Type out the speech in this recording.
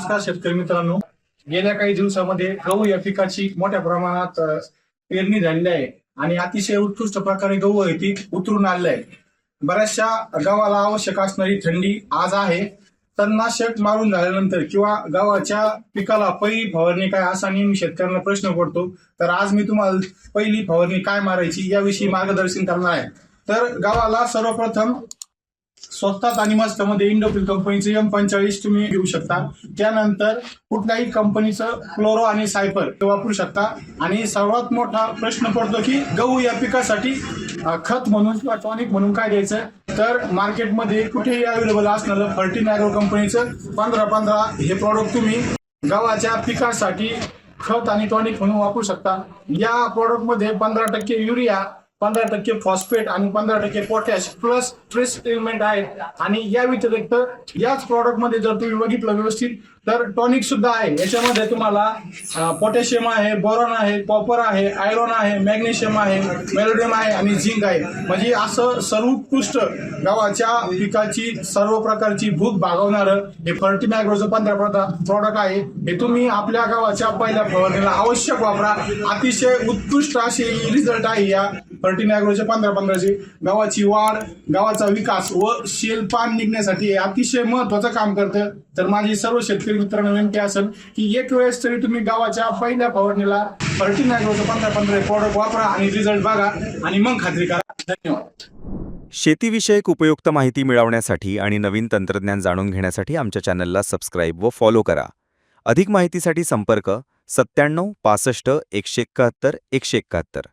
नमस्कार शेतकरी मित्रांनो. गेल्या काही दिवसामध्ये गहू या पिकाची मोठ्या प्रमाणात पेरणी झालेली आहे आणि अतिशय उत्कृष्ट प्रकारे गहू आहे ती उतरून आलेली आहे. बऱ्याचशा गव्हाला आवश्यक असणारी थंडी आज आहे. तणनाशक मारून झाल्यानंतर किंवा गव्हाच्या पिकाला पहिली फवारणी काय असा नेहमी शेतकऱ्यांना प्रश्न पडतो. तर आज मी तुम्हाला पहिली फवारणी काय मारायची याविषयी मार्गदर्शन करणार आहे. तर गव्हाला सर्वप्रथम स्वस्तात आणि मस्तमध्ये इंडोफिल कंपनीचं एम पंचेचाळीस तुम्ही घेऊ शकता. त्यानंतर कुठल्याही कंपनीचं क्लोरो आणि सायपर ते वापरू शकता. आणि सर्वात मोठा प्रश्न पडतो की गहू या पिकासाठी खत म्हणून किंवा टॉनिक म्हणून काय द्यायचं? तर मार्केटमध्ये कुठेही अवेलेबल असणारं फर्टिन कंपनीचं पंधरा पंधरा हे प्रॉडक्ट तुम्ही गव्हाच्या पिकासाठी खत आणि टॉनिक म्हणून वापरू शकता. या प्रॉडक्टमध्ये पंधरा टक्के युरिया पंधरा टक्के फॉस्फेट आणि पंधरा टक्के पोटॅश प्लस ट्रेस ट्रीटमेंट आहे. आणि या व्यतिरिक्त याच प्रॉडक्टमध्ये जर तुम्ही बघितलं व्यवस्थित तर टॉनिक सुद्धा आहे. याच्यामध्ये तुम्हाला पोटॅशियम आहे बोरॉन आहे कॉपर आहे आयरॉन आहे मॅग्नेशियम आहे मेलोडियम आहे आणि झिंक आहे. म्हणजे असं सर्वोत्कृष्ट गावाच्या पिकाची सर्व प्रकारची भूक भागवणारं हे फर्टीमॅग्रोचं पंधरा पंधरा प्रॉडक्ट आहे. हे तुम्ही आपल्या गावाच्या पहिल्या फवारणीला आवश्यक वापरा. अतिशय उत्कृष्ट असे रिझल्ट आहे या थर्टीन ॲग्रोचे पंधरा पंधराचे. गावाची वाढ गावाचा विकास व शेलपान निघण्यासाठी हे अतिशय महत्वाचं काम करतं. तर माझी सर्व शेतकरी मित्रांना विनंती असेल की एक वेळेस तरी तुम्ही गावाच्या पहिल्या फवारणीला थर्टीन ॲग्रोचं पंधरा पंधरा प्रॉडक्ट वापरा आणि रिझल्ट बघा आणि मग खात्री करा. धन्यवाद. शेतीविषयक उपयुक्त माहिती मिळवण्यासाठी आणि नवीन तंत्रज्ञान जाणून घेण्यासाठी आमच्या चॅनलला सबस्क्राईब व फॉलो करा. अधिक माहितीसाठी संपर्क सत्त्याण्णव पासष्ट एकशे एकाहत्तर एकशे एकाहत्तर.